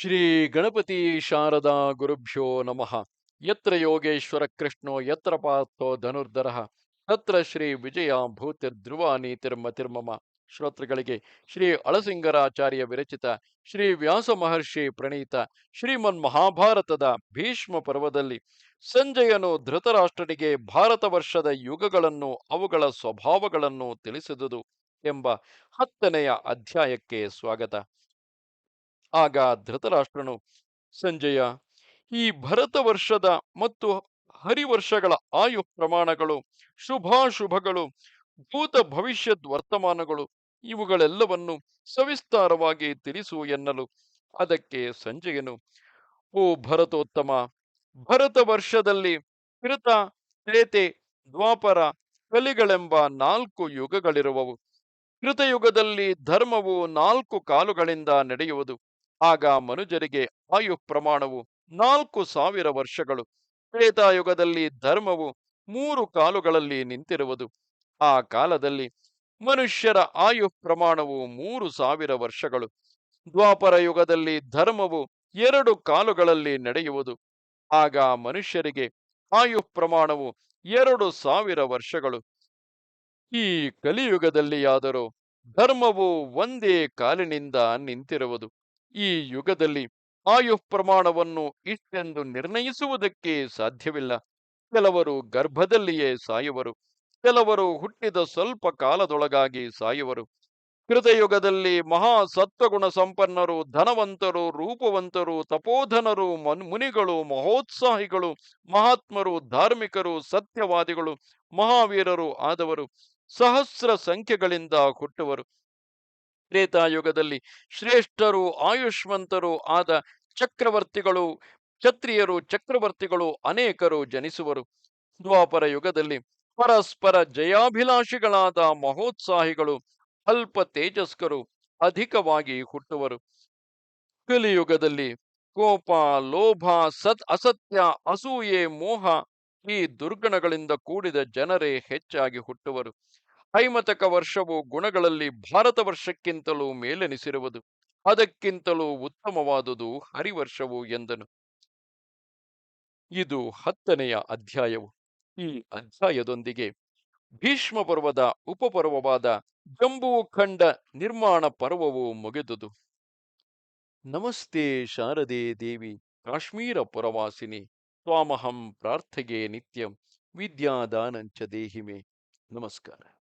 ಶ್ರೀ ಗಣಪತಿ ಶಾರದಾ ಗುರುಭ್ಯೋ ನಮಃ. ಯತ್ರ ಯೋಗೇಶ್ವರ ಕೃಷ್ಣೋ, ಯತ್ರ ಪಾರ್ಥೋ ಧನುರ್ಧರ, ತತ್ರ ಶ್ರೀ ವಿಜಯ ಭೂತಿರ್ಧ್ರುವ ನೀತಿರ್ಮತಿರ್ಮಮ ಶ್ರೋತೃಗಳಿಗೆ ಶ್ರೀ ಅಳಸಿಂಗರಾಚಾರ್ಯ ವಿರಚಿತ ಶ್ರೀ ವ್ಯಾಸ ಮಹರ್ಷಿ ಪ್ರಣೀತ ಶ್ರೀಮನ್ ಮಹಾಭಾರತದ ಭೀಷ್ಮ ಪರ್ವದಲ್ಲಿ ಸಂಜಯನು ಧೃತರಾಷ್ಟ್ರನಿಗೆ ಭಾರತ ವರ್ಷದ ಯುಗಗಳನ್ನು, ಅವುಗಳ ಸ್ವಭಾವಗಳನ್ನು ತಿಳಿಸಿದುದು ಎಂಬ ಹತ್ತನೆಯ ಅಧ್ಯಾಯಕ್ಕೆ ಸ್ವಾಗತ. ಆಗ ಧೃತರಾಷ್ಟ್ರನು ಸಂಜಯ, ಈ ಭರತ ವರ್ಷದ ಮತ್ತು ಹರಿವರ್ಷಗಳ ಆಯು ಪ್ರಮಾಣಗಳು, ಶುಭಾಶುಭಗಳು, ಭೂತ ಭವಿಷ್ಯದ್ ವರ್ತಮಾನಗಳು, ಇವುಗಳೆಲ್ಲವನ್ನು ಸವಿಸ್ತಾರವಾಗಿ ತಿಳಿಸು ಎನ್ನಲು ಅದಕ್ಕೆ ಸಂಜಯನು, ಓ ಭರತೋತ್ತಮ, ಭರತ ವರ್ಷದಲ್ಲಿ ಕೃತ, ತ್ರೇತೆ, ದ್ವಾಪರ, ಕಲಿಗಳೆಂಬ ನಾಲ್ಕು ಯುಗಗಳಿರುವವು. ಕೃತಯುಗದಲ್ಲಿ ಧರ್ಮವು ನಾಲ್ಕು ಕಾಲುಗಳಿಂದ ನಡೆಯುವುದು. ಆಗ ಮನುಜರಿಗೆ ಆಯು ಪ್ರಮಾಣವು ನಾಲ್ಕು ಸಾವಿರ ವರ್ಷಗಳು. ತ್ರೇತಾಯುಗದಲ್ಲಿ ಧರ್ಮವು ಮೂರು ಕಾಲುಗಳಲ್ಲಿ ನಿಂತಿರುವುದು. ಆ ಕಾಲದಲ್ಲಿ ಮನುಷ್ಯರ ಆಯು ಪ್ರಮಾಣವು ಮೂರು ಸಾವಿರ ವರ್ಷಗಳು. ದ್ವಾಪರ ಯುಗದಲ್ಲಿ ಧರ್ಮವು ಎರಡು ಕಾಲುಗಳಲ್ಲಿ ನಡೆಯುವುದು. ಆಗ ಮನುಷ್ಯರಿಗೆ ಆಯು ಪ್ರಮಾಣವು ಎರಡು ಸಾವಿರ ವರ್ಷಗಳು. ಈ ಕಲಿಯುಗದಲ್ಲಿಯಾದರೂ ಧರ್ಮವು ಒಂದೇ ಕಾಲಿನಿಂದ ನಿಂತಿರುವುದು. ಈ ಯುಗದಲ್ಲಿ ಆಯು ಪ್ರಮಾಣವನ್ನು ಇಷ್ಟೆಂದು ನಿರ್ಣಯಿಸುವುದಕ್ಕೆ ಸಾಧ್ಯವಿಲ್ಲ. ಕೆಲವರು ಗರ್ಭದಲ್ಲಿಯೇ ಸಾಯುವರು, ಕೆಲವರು ಹುಟ್ಟಿದ ಸ್ವಲ್ಪ ಕಾಲದೊಳಗಾಗಿ ಸಾಯುವರು. ಕೃತಯುಗದಲ್ಲಿ ಮಹಾ ಸತ್ವಗುಣ ಸಂಪನ್ನರು, ಧನವಂತರು, ರೂಪವಂತರು, ತಪೋಧನರು, ಮನ್, ಮುನಿಗಳು, ಮಹೋತ್ಸಾಹಿಗಳು, ಮಹಾತ್ಮರು, ಧಾರ್ಮಿಕರು, ಸತ್ಯವಾದಿಗಳು, ಮಹಾವೀರರು ಆದವರು. ಸಹಸ್ರ ಸಂಖ್ಯೆಗಳಿಂದ ಹುಟ್ಟುವರು. ತ್ರೇತಾಯುಗದಲ್ಲಿ ಶ್ರೇಷ್ಠರು, ಆಯುಷ್ಮಂತರು ಆದ ಚಕ್ರವರ್ತಿಗಳು, ಕ್ಷತ್ರಿಯರು, ಚಕ್ರವರ್ತಿಗಳು ಅನೇಕರು ಜನಿಸುವರು. ದ್ವಾಪರ ಯುಗದಲ್ಲಿ ಪರಸ್ಪರ ಜಯಾಭಿಲಾಷಿಗಳಾದ ಮಹೋತ್ಸಾಹಿಗಳು ಅಲ್ಪ ತೇಜಸ್ಕರು ಅಧಿಕವಾಗಿ ಹುಟ್ಟುವರು. ಕಲಿಯುಗದಲ್ಲಿ ಕೋಪ, ಲೋಭ, ಸತ್, ಅಸತ್ಯ, ಅಸೂಯೆ, ಮೋಹ ಈ ದುರ್ಗಣಗಳಿಂದ ಕೂಡಿದ ಜನರೇ ಹೆಚ್ಚಾಗಿ ಹುಟ್ಟುವರು. ಐಮತಕ ವರ್ಷವು ಗುಣಗಳಲ್ಲಿ ಭಾರತ ವರ್ಷಕ್ಕಿಂತಲೂ ಮೇಲೆನಿಸಿರುವುದು, ಅದಕ್ಕಿಂತಲೂ ಉತ್ತಮವಾದುದು ಹರಿವರ್ಷವು ಎಂದನು. ಇದು ಹತ್ತನೆಯ ಅಧ್ಯಾಯವು. ಈ ಅಧ್ಯಾಯದೊಂದಿಗೆ ಭೀಷ್ಮ ಪರ್ವದ ಉಪಪರ್ವವಾದ ಜಂಬೂಖಂಡ ನಿರ್ಮಾಣ ಪರ್ವವು ಮುಗಿದುದು. ನಮಸ್ತೆ ಶಾರದೆ ದೇವಿ, ಕಾಶ್ಮೀರ ಪುರವಾಸಿನಿ ಸ್ವಾಮಹಂ ಪ್ರಾರ್ಥಗೆ ನಿತ್ಯಂ, ವಿದ್ಯಾದಾನಂಚ ದೇಹಿಮೆ. ನಮಸ್ಕಾರ.